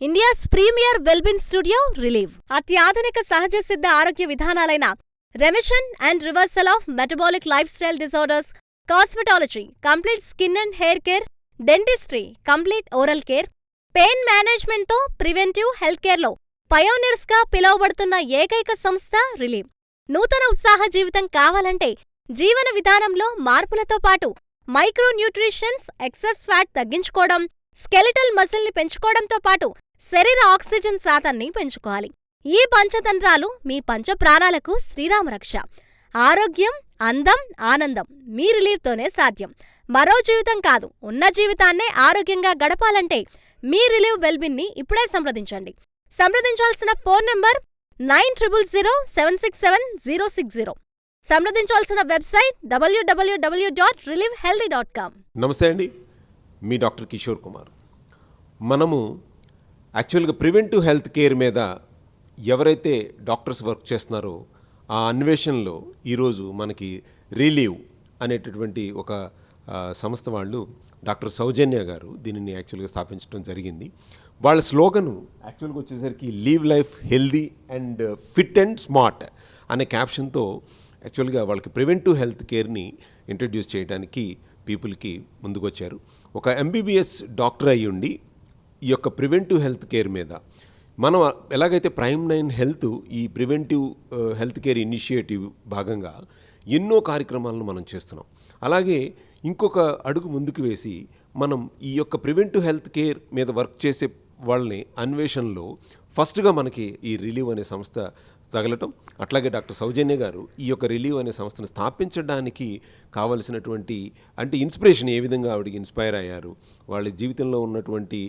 India's premier wellbeing studio relive. అత్యాధునిక సహజ సిద్ధ ఆరోగ్య విధానాలైన remission and reversal of metabolic lifestyle disorders cosmetology complete skin and hair care dentistry complete oral care pain మేనేజ్మెంట్తో preventive health కేర్లో పయోనిర్స్గా పిలువబడుతున్న ఏకైక సంస్థ రిలీవ్. నూతన ఉత్సాహ జీవితం కావాలంటే జీవన విధానంలో మార్పులతో పాటు మైక్రో న్యూట్రిషన్స్ ఎక్సెస్ ఫ్యాట్ తగ్గించుకోవడం స్కెలిటల్ మసిల్ని పెంచుకోవడంతో పాటు శరీర ఆక్సిజన్ శాతాన్ని పెంచుకోవాలి. ఈ పంచతంత్రాలు మీ పంచ ప్రాణాలకు శ్రీరామరక్ష ఆరోగ్యం అందం ఆనందం మీ రిలీవ్తోనే సాధ్యం. మరో జీవితం కాదు ఉన్న జీవితాన్నే ఆరోగ్యంగా గడపాలంటే మీ రిలీవ్ వెల్బిన్ని ఇప్పుడే సంప్రదించండి. సంప్రదించాల్సిన phone number nine triple zero seven six seven zero six zero. సంప్రదించాల్సిన website W W W dot relive healthy dot com. నమస్తే అండి మీ డాక్టర్ కిషోర్ కుమార్. మనము యాక్చువల్గా ప్రివెంటివ్ హెల్త్ కేర్ మీద ఎవరైతే డాక్టర్స్ వర్క్ చేస్తున్నారో ఆ అన్వేషణలో ఈరోజు మనకి రిలీవ్ అనేటటువంటి ఒక సంస్థ వాళ్ళు డాక్టర్ సౌజన్య గారు దీనిని యాక్చువల్గా స్థాపించడం జరిగింది. వాళ్ళ స్లోగను యాక్చువల్గా వచ్చేసరికి live life healthy and fit and smart అనే క్యాప్షన్తో యాక్చువల్గా వాళ్ళకి ప్రివెంటివ్ హెల్త్ కేర్ని ఇంట్రడ్యూస్ చేయడానికి పీపుల్కి ముందుకొచ్చారు. ఒక ఎంబీబీఎస్ డాక్టర్ అయ్యి ఉండి ఈ యొక్క ప్రివెంటివ్ హెల్త్ కేర్ మీద. మనం ఎలాగైతే ప్రైమ్ నైన్ హెల్త్ ఈ ప్రివెంటివ్ హెల్త్ కేర్ ఇనిషియేటివ్ భాగంగా ఎన్నో కార్యక్రమాలను మనం చేస్తున్నాం. అలాగే ఇంకొక అడుగు ముందుకు వేసి మనం ఈ యొక్క ప్రివెంటివ్ హెల్త్ కేర్ మీద వర్క్ చేసే వాళ్ళని అన్వేషణలో ఫస్ట్గా మనకి ఈ రిలీవ్ అనే సంస్థ తగలటం. అట్లాగే డాక్టర్ సౌజన్య గారు ఈ యొక్క రిలీవ్ అనే సంస్థను స్థాపించడానికి కావలసినటువంటి అంటే ఇన్స్పిరేషన్ ఏ విధంగా ఆవిడకి ఇన్స్పైర్ అయ్యారు వాళ్ళ జీవితంలో ఉన్నటువంటి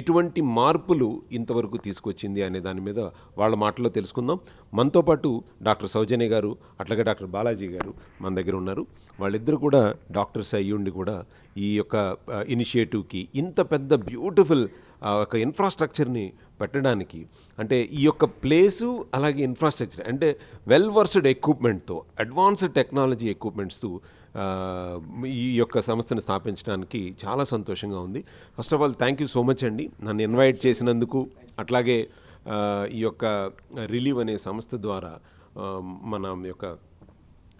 ఎటువంటి మార్పులు ఇంతవరకు తీసుకొచ్చింది అనే దాని మీద వాళ్ళ మాటల్లో తెలుసుకుందాం. మనతో పాటు డాక్టర్ సౌజన్య గారు అట్లాగే డాక్టర్ బాలాజీ గారు మన దగ్గర ఉన్నారు. వాళ్ళిద్దరు కూడా డాక్టర్స్ అయ్యుండి కూడా ఈ యొక్క ఇనిషియేటివ్కి ఇంత పెద్ద బ్యూటిఫుల్ ఒక ఇన్ఫ్రాస్ట్రక్చర్ని పెట్టడానికి. అంటే ఈ యొక్క ప్లేసు అలాగే ఇన్ఫ్రాస్ట్రక్చర్ అంటే వెల్ వర్స్డ్ ఎక్విప్మెంట్తో అడ్వాన్స్డ్ టెక్నాలజీ ఎక్విప్మెంట్స్తో ఈ యొక్క సంస్థను స్థాపించడానికి చాలా సంతోషంగా ఉంది. First of all thank you so much అండి. నన్ను ఇన్వైట్ చేసినందుకు అట్లాగే ఈ యొక్క రిలీవ్ అనే సంస్థ ద్వారా మన యొక్క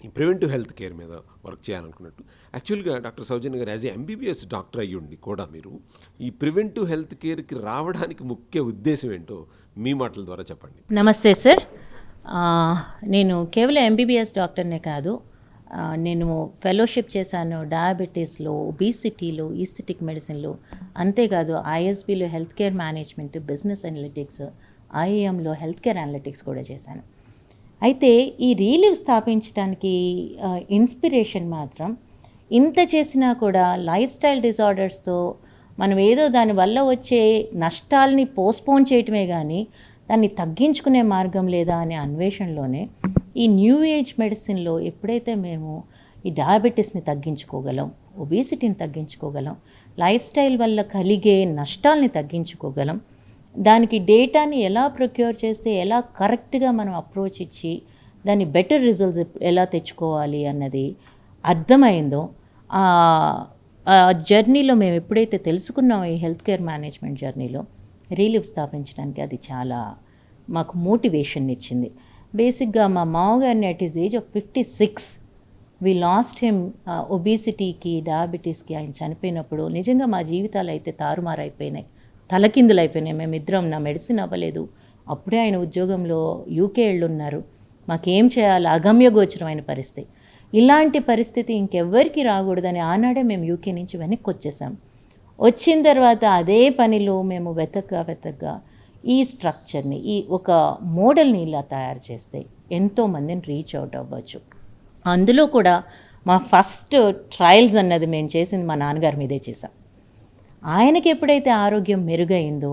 ఈ ప్రివెంటివ్ హెల్త్ కేర్ మీద వర్క్ చేయాలనుకున్నట్టు. యాక్చువల్గా డాక్టర్ సౌజన్ గారు యాజ్ ఏ ఎంబీబీఎస్ డాక్టర్ అయ్యుండి కూడా మీరు ఈ ప్రివెంటివ్ హెల్త్ కేర్కి రావడానికి ముఖ్య ఉద్దేశం ఏంటో మీ మాటల ద్వారా చెప్పండి. నమస్తే సార్. నేను కేవలం ఎంబీబీఎస్ డాక్టర్నే కాదు నేను ఫెలోషిప్ చేశాను డయాబెటీస్లో ఒబీసిటీలో ఈస్థెటిక్ మెడిసిన్లో అంతేకాదు ఐఎస్బీలో health care management business analytics ఐఏఎంలో health care analytics కూడా చేశాను. అయితే ఈ రీలీవ్ స్థాపించడానికి ఇన్స్పిరేషన్ మాత్రం ఇంత చేసినా కూడా లైఫ్ స్టైల్ డిజార్డర్స్తో మనం ఏదో దానివల్ల వచ్చే నష్టాల్ని పోస్ట్పోన్ చేయటమే కానీ దాన్ని తగ్గించుకునే మార్గం లేదా అనే అన్వేషణలోనే ఈ న్యూ ఏజ్ మెడిసిన్లో ఎప్పుడైతే మేము ఈ డయాబెటీస్ని తగ్గించుకోగలం ఒబేసిటీని తగ్గించుకోగలం లైఫ్ స్టైల్ వల్ల కలిగే నష్టాల్ని తగ్గించుకోగలం దానికి డేటాని ఎలా ప్రొక్యూర్ చేస్తే ఎలా కరెక్ట్గా మనం అప్రోచ్ ఇచ్చి దాన్ని బెటర్ రిజల్ట్స్ ఎలా తెచ్చుకోవాలి అన్నది అర్థమైందో ఆ జర్నీలో మేము ఎప్పుడైతే తెలుసుకున్నామో ఈ హెల్త్ కేర్ మేనేజ్మెంట్ జర్నీలో రీలీఫ్ స్థాపించడానికి అది చాలా మాకు మోటివేషన్ ఇచ్చింది. బేసిక్గా మా మామగారిని at is age of fifty six we lost him ఒబీసిటీకి డయాబెటీస్కి ఆయన చనిపోయినప్పుడు నిజంగా మా జీవితాలు అయితే తారుమారైపోయినాయి. తలకిందులు అయిపోయినాయి మేమిద్దరం నా మెడిసిన్ అవ్వలేదు. అప్పుడే ఆయన ఉద్యోగంలో యూకే వెళ్ళున్నారు మాకేం చేయాలి? అగమ్యగోచరమైన పరిస్థితి. ఇలాంటి పరిస్థితి ఇంకెవ్వరికి రాకూడదని ఆనాడే మేము యూకే నుంచి వెనక్కి వచ్చేసాం వచ్చిన తర్వాత అదే పనిలో మేము వెతక వెతకగా ఈ స్ట్రక్చర్ని ఈ ఒక మోడల్ని ఇలా తయారు చేస్తే ఎంతో మందిని రీచ్ అవుట్ అవ్వచ్చు. అందులో కూడా మా ఫస్ట్ ట్రయల్స్ అన్నది మేము చేసింది మా నాన్నగారి మీదే చేసాం ఆయనకి ఎప్పుడైతే ఆరోగ్యం మెరుగైందో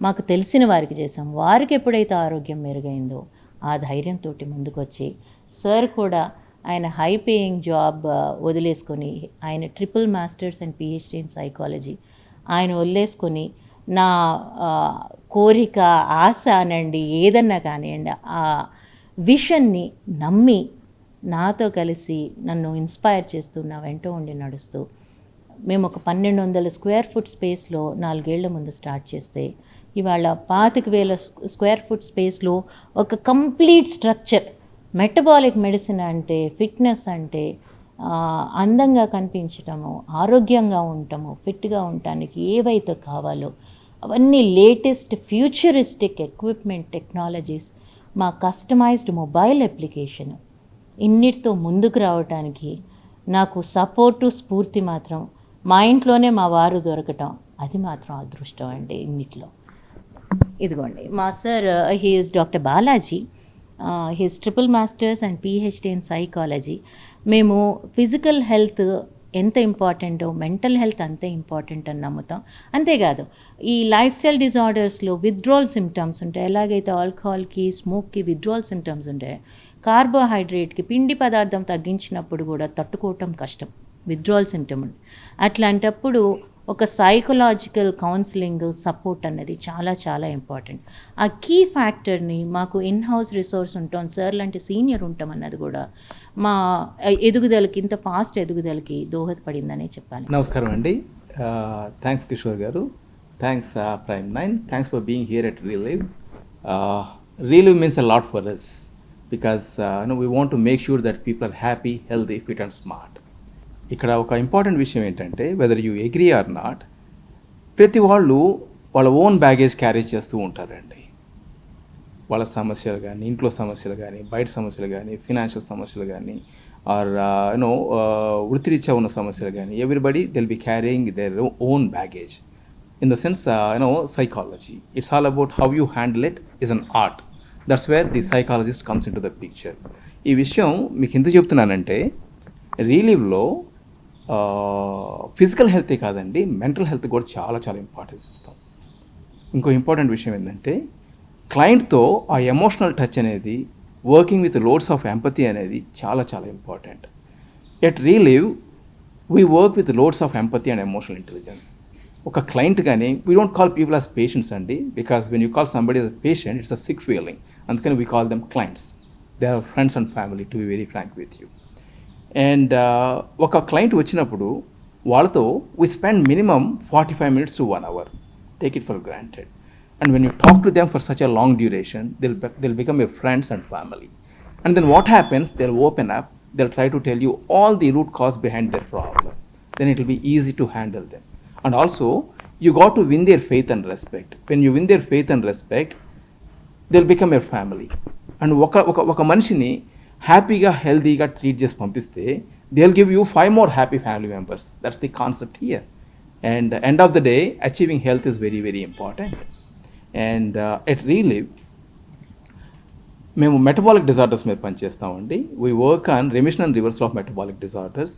మాకు తెలిసిన వారికి చేసాం వారికి ఎప్పుడైతే ఆరోగ్యం మెరుగైందో ఆ ధైర్యంతో ముందుకొచ్చి సార్ కూడా ఆయన హై పేయింగ్ జాబ్ వదిలేసుకొని ఆయన triple masters and PhD in psychology ఆయన వదిలేసుకొని నా కోరిక ఆశ అనండి ఏదన్నా కానివ్వండి ఆ విషన్ని నమ్మి నాతో కలిసి నన్ను ఇన్స్పైర్ చేస్తూ నా వెంట ఉండి నడుస్తూ మేము ఒక పన్నెండు వందల స్క్వేర్ ఫుట్ స్పేస్లో నాలుగేళ్ళ ముందు స్టార్ట్ చేస్తే ఇవాళ పాతిక వేల స్క్వేర్ ఫుట్ స్పేస్లో ఒక కంప్లీట్ స్ట్రక్చర్ మెటబాలిక్ మెడిసిన్ అంటే ఫిట్నెస్ అంటే అందంగా కనిపించటము ఆరోగ్యంగా ఉండటము ఫిట్గా ఉండటానికి ఏవైతే కావాలో అవన్నీ లేటెస్ట్ ఫ్యూచరిస్టిక్ ఎక్విప్మెంట్ టెక్నాలజీస్ మా కస్టమైజ్డ్ మొబైల్ అప్లికేషన్. ఇన్నిటితో ముందుకు రావటానికి నాకు సపోర్టు స్ఫూర్తి మాత్రం మా ఇంట్లోనే మా వారు దొరకటం అది మాత్రం అదృష్టం అండి ఇన్నిట్లో ఇదిగోండి మా sir uh, he's doctor Balaji. He's triple masters and PhD in psychology మేము ఫిజికల్ హెల్త్ ఎంత ఇంపార్టెంటో మెంటల్ హెల్త్ అంతే ఇంపార్టెంట్ అని నమ్ముతాం. అంతేకాదు ఈ లైఫ్ స్టైల్ డిజార్డర్స్లో విత్డ్రాల్ సిమ్టమ్స్ ఉంటాయి. ఎలాగైతే ఆల్కహాల్కి స్మోక్కి విత్డ్రాల్ సిమ్టమ్స్ ఉంటాయి కార్బోహైడ్రేట్కి పిండి పదార్థం తగ్గించినప్పుడు కూడా తట్టుకోవటం కష్టం. విత్డ్రాల్ సిమ్టమ్ అట్లాంటప్పుడు ఒక సైకలాజికల్ కౌన్సిలింగ్ సపోర్ట్ అన్నది చాలా చాలా ఇంపార్టెంట్ ఆ కీ ఫ్యాక్టర్ని మాకు ఇన్ హౌస్ రిసోర్స్ ఉంటాం. సార్ లాంటి సీనియర్ ఉంటాం అన్నది కూడా మా ఎదుగుదలకి ఇంత ఫాస్ట్ ఎదుగుదలకి దోహదపడిందనే చెప్పాలి. నమస్కారం అండి. Thanks Kishore garu. Thanks prime nine thanks for being here at relive relive means a lot for us because no we want to make sure that people are happy healthy fit and smart ఇక్కడ ఒక important విషయం ఏంటంటే whether you agree or not ప్రతి వాళ్ళు వాళ్ళ own baggage carry చేస్తూ ఉంటారండి. వాళ్ళ సమస్యలు కానీ ఇంట్లో సమస్యలు కానీ బయట సమస్యలు కానీ ఫినాన్షియల్ సమస్యలు కానీ ఆర్ యూనో వృత్తిరీత్యా ఉన్న సమస్యలు కానీ everybody they'll be carrying their own baggage in the sense you know psychology it's all about how you handle it is an art that's where the psychologist comes in to the picture ఈ విషయం మీకు ఎందుకు చెప్తున్నానంటే రీలీవ్లో physical హెల్తే కాదండి mental health కూడా చాలా చాలా importance ఇస్తాం. ఇంకో ఇంపార్టెంట్ విషయం ఏంటంటే క్లయింట్తో ఆ ఎమోషనల్ టచ్ అనేది working with loads of empathy అనేది చాలా చాలా important. At relive we work with loads of empathy and emotional intelligence. ఒక క్లయింట్ కానీ we don't call people as patients అండి because when you call somebody as patient it's a sick feeling అందుకని we call them clients they are friends and family to be very frank with you and ఒక client వచ్చినప్పుడు వాళ్ళతో we spend minimum forty five minutes to one hour take it for granted and when you talk to them for such a long duration they'll they'll become a friends and family and then what happens they'll open up they'll try to tell you all the root cause behind their problem then it will be easy to handle them. And also, you got to win their faith and respect. When you win their faith and respect, they'll become your family. And ఒక ఒక ఒక మనిషిని హ్యాపీగా హెల్తీగా treat చేసి పంపిస్తే they will give you five more happy family members that's the concept here and end of the day achieving health is very very important and at relive మేము metabolic disorders మీద పనిచేస్తామండి. We work on remission and reversal of metabolic disorders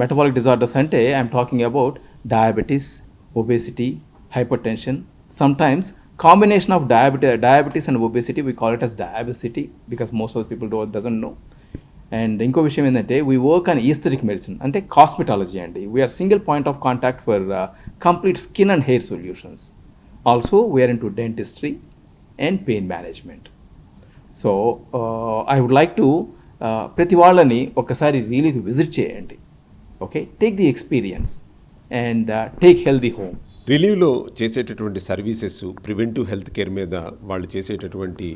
metabolic disorders అంటే I'm talking about diabetes obesity hypertension sometimes combination of diabetes diabetes and obesity we call it as diabesity because most of the people do doesn't know and ఇంకో విషయం ఏంటంటే we work on aesthetic medicine అంటే cosmetology అండి we're single point of contact for complete skin and hair solutions also we're in to dentistry and pain management so I would like to ప్రతి వాళ్ళని ఒకసారి రీలీకి visit చేయండి okay take the experience and take healthy home రిలీవ్లో చేసేటటువంటి services preventive health care మీద వాళ్ళు చేసేటటువంటి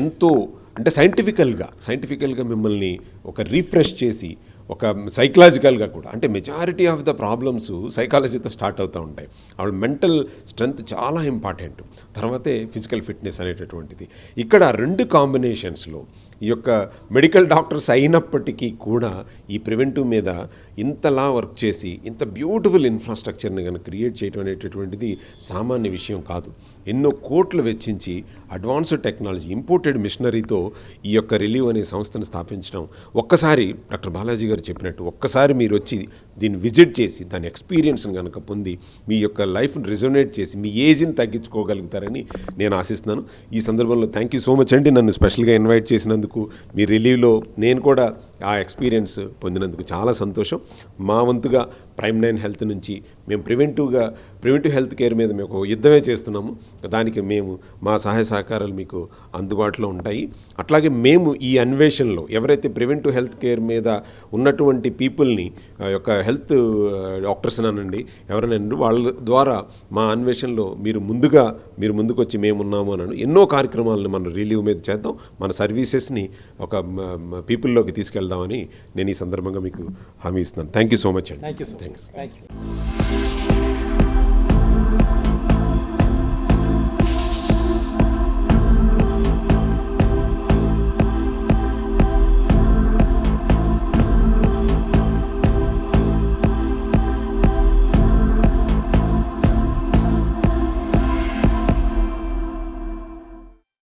ఎంతో అంటే సైంటిఫికల్గా సైంటిఫికల్గా మిమ్మల్ని ఒక రీఫ్రెష్ చేసి ఒక సైకలాజికల్గా కూడా అంటే మెజారిటీ ఆఫ్ ద ప్రాబ్లమ్స్ సైకాలజీతో స్టార్ట్ అవుతూ ఉంటాయి. ఆవిడ మెంటల్ స్ట్రెంగ్త్ చాలా ఇంపార్టెంట్. తర్వాతే ఫిజికల్ ఫిట్నెస్ అనేటటువంటిది. ఇక్కడ రెండు కాంబినేషన్స్లో ఈ యొక్క మెడికల్ డాక్టర్స్ అయినప్పటికీ కూడా ఈ ప్రివెంటివ్ మీద ఇంతలా వర్క్ చేసి ఇంత బ్యూటిఫుల్ ఇన్ఫ్రాస్ట్రక్చర్ని కనుక క్రియేట్ చేయడం అనేటటువంటిది సామాన్య విషయం కాదు. ఎన్నో కోట్లు వెచ్చించి అడ్వాన్స్డ్ టెక్నాలజీ ఇంపోర్టెడ్ మిషనరీతో ఈ యొక్క రిలీవ్ అనే సంస్థను స్థాపించడం. ఒక్కసారి డాక్టర్ బాలాజీ గారు చెప్పినట్టు ఒక్కసారి మీరు వచ్చి దీన్ని విజిట్ చేసి దాని ఎక్స్పీరియన్స్ని కనుక పొంది మీ యొక్క లైఫ్ని రిజొనేట్ చేసి మీ ఏజ్ని తగ్గించుకోగలుగుతారని నేను ఆశిస్తున్నాను. ఈ సందర్భంలో థ్యాంక్ యూ సో మచ్ అండి నన్ను స్పెషల్గా ఇన్వైట్ చేసినందుకు. మీ రిలీవ్లో నేను కూడా ఆ ఎక్స్పీరియన్స్ పొందినందుకు చాలా సంతోషం. మా వంతుగా ప్రైమ్ నైన్ హెల్త్ నుంచి మేము ప్రివెంటివ్గా ప్రివెంటివ్ హెల్త్ కేర్ మీద మేము యుద్ధమే చేస్తున్నాము. దానికి మేము మా సహాయ సహకారాలు మీకు అందుబాటులో ఉంటాయి. అట్లాగే మేము ఈ అన్వేషణలో ఎవరైతే ప్రివెంటివ్ హెల్త్ కేర్ మీద ఉన్నటువంటి పీపుల్ని ఆ యొక్క హెల్త్ డాక్టర్స్ అనండి ఎవరైనా వాళ్ళ ద్వారా మా అన్వేషణలో మీరు ముందుగా మీరు ముందుకొచ్చి మేము ఉన్నాము అనను ఎన్నో కార్యక్రమాలను మనం రిలీవ్ మీద చేద్దాం. మన సర్వీసెస్ని ఒక పీపుల్లోకి తీసుకెళ్దామని నేను ఈ సందర్భంగా మీకు హామీ ఇస్తున్నాను. థ్యాంక్ యూ సో మచ్ అండి థ్యాంక్ యూ థ్యాంక్ యూ